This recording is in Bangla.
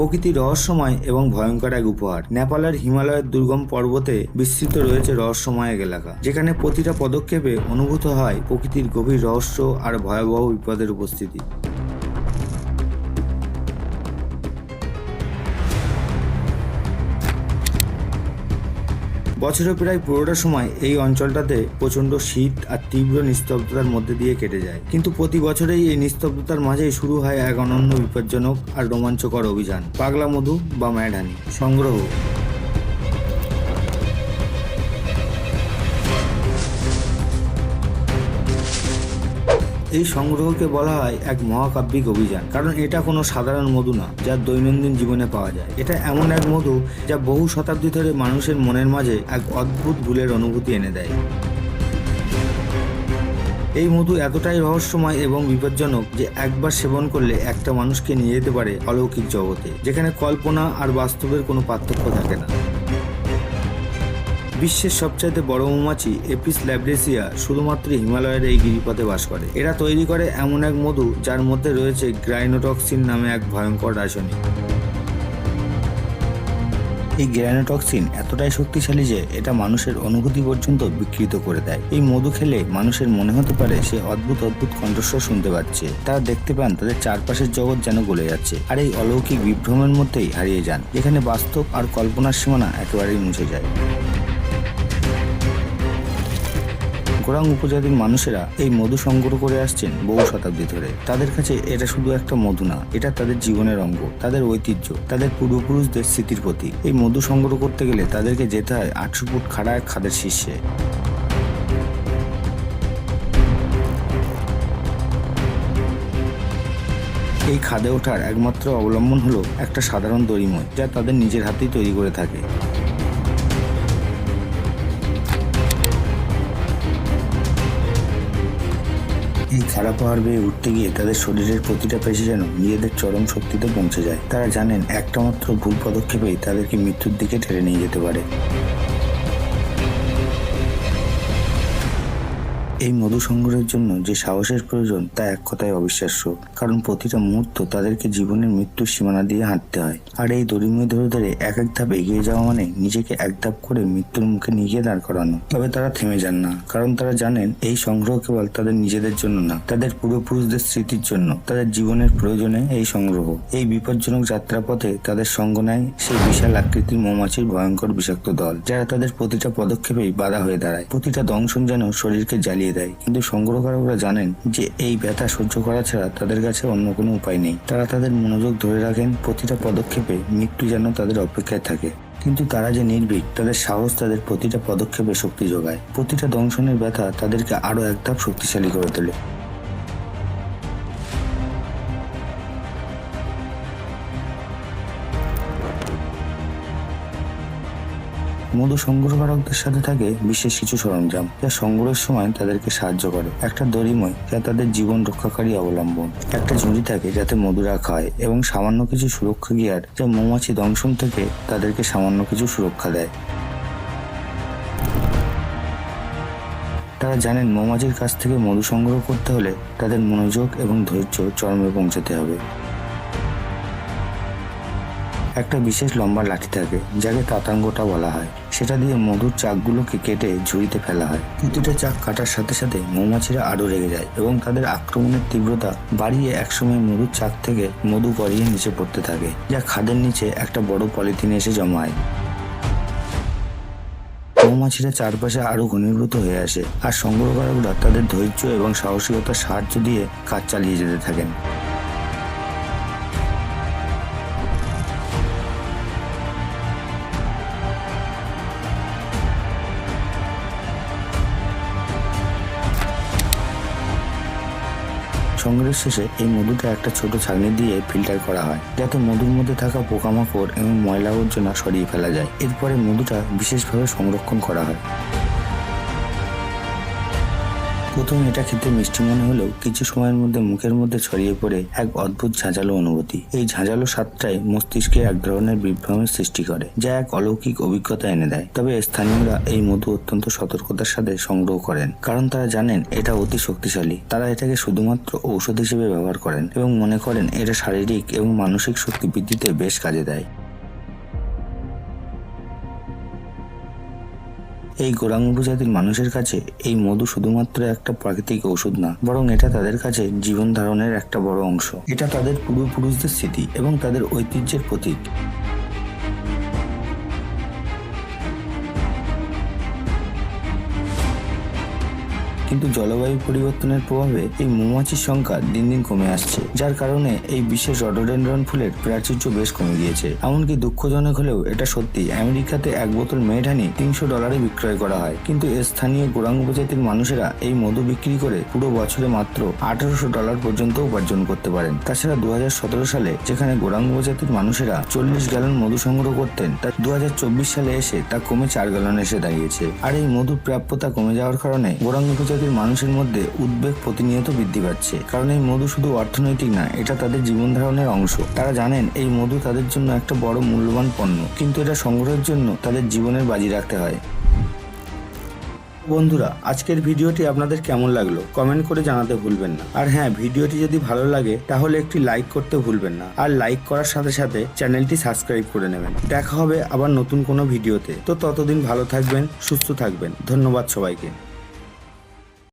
প্রকৃতি রহস্যময় এবং ভয়ঙ্কর এক উপহার। নেপালের হিমালয়ের দুর্গম পর্বতে বিস্তৃত রয়েছে রহস্যময় এক এলাকা, যেখানে প্রতিটা পদক্ষেপে অনুভূত হয় প্রকৃতির গভীর রহস্য আর ভয়াবহ বিপদের উপস্থিতি। বছরের প্রায় পুরোটা সময় এই অঞ্চলটাতে প্রচণ্ড শীত আর তীব্র নিস্তব্ধতার মধ্যে দিয়ে কেটে যায়। কিন্তু প্রতি বছরেই এই নিস্তব্ধতার মাঝেই শুরু হয় এক অনন্য বিপজ্জনক আর রোমাঞ্চকর অভিযান। পাগলা মধু বা ম্যাডানি সংগ্রহ। এই সংগ্রহকে বলা হয় এক মহাকাব্যিক অভিযান। কারণ এটা কোনো সাধারণ মধু না, যা দৈনন্দিন জীবনে পাওয়া যায়। এটা এমন এক মধু যা বহু শতাব্দী ধরে মানুষের মনের মাঝে এক অদ্ভুত ভুলের অনুভূতি এনে দেয়। এই মধু এতটাই রহস্যময় এবং বিপজ্জনক যে একবার সেবন করলে একটা মানুষকে নিয়ে যেতে পারে অলৌকিক জগতে, যেখানে কল্পনা আর বাস্তবের কোনো পার্থক্য থাকে না। বিশ্বের সবচাইতে বড় মৌমাছি, এপিস ল্যাব্রেসিয়া, শুধুমাত্র হিমালয়ের এই গিরিপথে বাস করে। এরা তৈরি করে এমন এক মধু যার মধ্যে রয়েছে গ্রাইনোটক্সিন নামে এক ভয়ঙ্কর রাসায়নিক। এই গ্রাইনোটক্সিন এতটাই শক্তিশালী যে এটা মানুষের অনুভূতি পর্যন্ত বিকৃত করে দেয়। এই মধু খেলে মানুষের মনে হতে পারে সে অদ্ভুত অদ্ভুত কণ্ঠস্বর শুনতে পাচ্ছে। তারা দেখতে পান তাদের চারপাশের জগৎ যেন গলে যাচ্ছে আর এই অলৌকিক বিভ্রমের মধ্যেই হারিয়ে যান। যেখানে বাস্তব আর কল্পনার সীমানা একেবারেই মুছে যায়। গোরাং উপজাতির মানুষেরা এই মধু সংগ্রহ করে আসছেন বহু শতাব্দী ধরে। তাদের কাছে এটা শুধু একটা মধু না, এটা তাদের জীবনের অঙ্গ, তাদের ঐতিহ্য, তাদের পূর্বপুরুষদের স্মৃতির প্রতীক। এই মধু সংগ্রহ করতে গেলে তাদেরকে যেতে হয় আটশো ফুট খাড়া এক খাদের শীর্ষে। এই খাদে ওঠার একমাত্র অবলম্বন হলো একটা সাধারণ দড়িময়, যা তাদের নিজের হাতেই তৈরি করে থাকে। এই খারাপ পাহাড় বেয়ে উঠতে গিয়ে তাদের শরীরের প্রতিটা পেশি যেন নিজেদের চরম শক্তিতে পৌঁছে যায়। তারা জানেন, একটা মাত্র ভুল পদক্ষেপেই তাদেরকে মৃত্যুর দিকে ঠেলে নিয়ে যেতে পারে। এই মধু সংগ্রহের জন্য যে সাহসের প্রয়োজন, তা এক কথায় অবিশ্বাস্য। কারণ প্রতিটা মুহূর্ত তাদেরকে জীবনের মৃত্যুর সীমানা দিয়ে হাঁটতে হয়। আর এই দড়িময় ধরে ধরে এক এক ধাপ এগিয়ে যাওয়া মানে নিজেকে এক ধাপ করে মৃত্যুর মুখে নিয়ে গিয়ে দাঁড় করানো। তবে তারা থেমে যান না, কারণ তারা জানেন এই সংগ্রহ কেবল তাদের নিজেদের জন্য না, তাদের পূর্বপুরুষদের স্মৃতির জন্য, তাদের জীবনের প্রয়োজনে এই সংগ্রহ। এই বিপজ্জনক যাত্রাপথে তাদের সঙ্গ নেয় সেই বিশাল আকৃতির মৌমাছির ভয়ঙ্কর বিষাক্ত দল, যারা তাদের প্রতিটা পদক্ষেপেই বাধা হয়ে দাঁড়ায়। প্রতিটা দংশন যেন শরীরকে জ্বালিয়ে দেয় কিন্তু সংগ্রহকারকরা জানেন যে এই ব্যথা সহ্য করা ছাড়া তাদের কাছে অন্য কোনো উপায় নেই। তারা তাদের মনোযোগ ধরে রাখেন, প্রতিটা পদক্ষেপে মৃত্যু যেন তাদের অপেক্ষায় থাকে। কিন্তু তারা যে নির্ভীক, তাদের সাহস তাদের প্রতিটা পদক্ষেপে শক্তি যোগায়। প্রতিটা দংশনের ব্যথা তাদেরকে আরও এক ধাপ শক্তিশালী করে তোলে। মধু সংগ্রহকারকদের সাথে থাকে বিশেষ কিছু সরঞ্জাম, যা সংগ্রহের সময় তাদেরকে সাহায্য করে। একটা দড়িময়, যা তাদের জীবন রক্ষাকারী অবলম্বন। একটা ঝুড়ি থাকে, যাতে মধু রাখা হয়, এবং সামান্য কিছু সুরক্ষা গিয়ার, যা মৌমাছি দংশন থেকে তাদেরকে সামান্য কিছু সুরক্ষা দেয়। তারা জানেন মৌমাছির কাছ থেকে মধু সংগ্রহ করতে হলে তাদের মনোযোগ এবং ধৈর্য চরমে পৌঁছাতে হবে। একটা বিশেষ লম্বা লাঠি থাকে, যাকে তাতাঙ্গটা বলা হয়। সেটা দিয়ে মধুর চাকগুলোকে কেটে ঝুড়িতে ফেলা হয়। প্রতিটা চাক কাটার সাথে সাথে মৌমাছিরা আরও রেগে যায় এবং তাদের আক্রমণের তীব্রতা বাড়িয়ে একসময় মধুর চাক থেকে মধু গড়িয়ে নিচে পড়তে থাকে, যা খাদের নিচে একটা বড় পলিথিনে এসে জমা হয় মৌমাছিরা চারপাশে আরও ঘনীভূত হয়ে আসে, আর সংগ্রহকারকরা তাদের ধৈর্য এবং সাহসিকতার সাহায্য দিয়ে কাজ চালিয়ে যেতে থাকেন। সংগ্রহের শেষে এই মধুটা একটা ছোট ছাগনি দিয়ে ফিল্টার করা হয়, যাতে মধুর মধ্যে থাকা পোকামাকড় এবং ময়লা আবর্জনা সরিয়ে ফেলা যায়। এরপরে মধুটা বিশেষভাবে সংরক্ষণ করা হয়। প্রথমে এটা খেতে মিষ্টি মনে হলেও কিছু সময়ের মধ্যে মুখের মধ্যে ছড়িয়ে পড়ে এক অদ্ভুত ঝাঁঝালো অনুভূতি। এই ঝাঁঝালো স্বাদটাই মস্তিষ্কে এক ধরনের বিভ্রমের সৃষ্টি করে, যা এক অলৌকিক অভিজ্ঞতা এনে দেয়। তবে স্থানীয়রা এই মধু অত্যন্ত সতর্কতার সাথে সংগ্রহ করেন, কারণ তারা জানেন এটা অতি শক্তিশালী। তারা এটাকে শুধুমাত্র ঔষধ হিসেবে ব্যবহার করেন এবং মনে করেন এটা শারীরিক এবং মানসিক শক্তি বৃদ্ধিতে বেশ কাজে দেয়। এই গোরাঙ্গ উপজাতির মানুষের কাছে এই মধু শুধুমাত্র একটা প্রাকৃতিক ঔষধ না, বরং এটা তাদের কাছে জীবন ধারণের একটা বড় অংশ। এটা তাদের পূর্বপুরুষদের স্মৃতি এবং তাদের ঐতিহ্যের প্রতীক। কিন্তু জলবায়ু পরিবর্তনের প্রভাবে এই মৌমাছির সংখ্যা দিন দিন কমে আসছে, যার কারণে এই বিশেষ রডোডেন্ড্রন ফুলের প্রাচুর্য বেশ কমে গিয়েছে। এমনকি দুঃখজনক হলেও এটা সত্যি, আমেরিকাতে এক বোতল মেডহানি তিনশো ডলারে বিক্রয় করা হয়। কিন্তু স্থানীয় গোরাঙ্গ উপজাতির মানুষেরা এই মধু বিক্রি করে পুরো বছরে মাত্র আঠারোশো ডলার পর্যন্ত উপার্জন করতে পারেন। তাছাড়া দু সতেরো সালে যেখানে গোরাঙ্গ উপজাতির মানুষেরা চল্লিশ গ্যালন মধু সংগ্রহ করতেন, তা দু হাজার চব্বিশ সালে এসে তা কমে চার গ্যালন এসে দাঁড়িয়েছে। আর এই মধুর প্রাপ্যতা কমে যাওয়ার কারণে গোরাঙ্গ উপজাতির মানুষের মধ্যে উদ্বেগ প্রতিনিয়ত বৃদ্ধি পাচ্ছে। কারণ এই মধু শুধু অর্থনৈতিক না এটা তাদের জীবন ধারণের অংশ। তারা জানেন এই মধু তাদের জন্য একটা বড় মূল্যবান পণ্য, কিন্তু এটা সংগ্রহের জন্য তাদের জীবনের বাজি রাখতে হয়। বন্ধুরা, আজকের ভিডিওটি আপনাদের কেমন লাগল? কমেন্ট করে জানাতে ভুলবেন না। আর হ্যাঁ ভিডিওটি যদি ভালো লাগে, তাহলে একটি লাইক করতে ভুলবেন না। আর লাইক করার সাথে সাথে চ্যানেলটি সাবস্ক্রাইব করে নেবেন। দেখা হবে আবার নতুন কোনো ভিডিওতে। তো ততদিন ভালো থাকবেন, সুস্থ থাকবেন। ধন্যবাদ সবাইকে।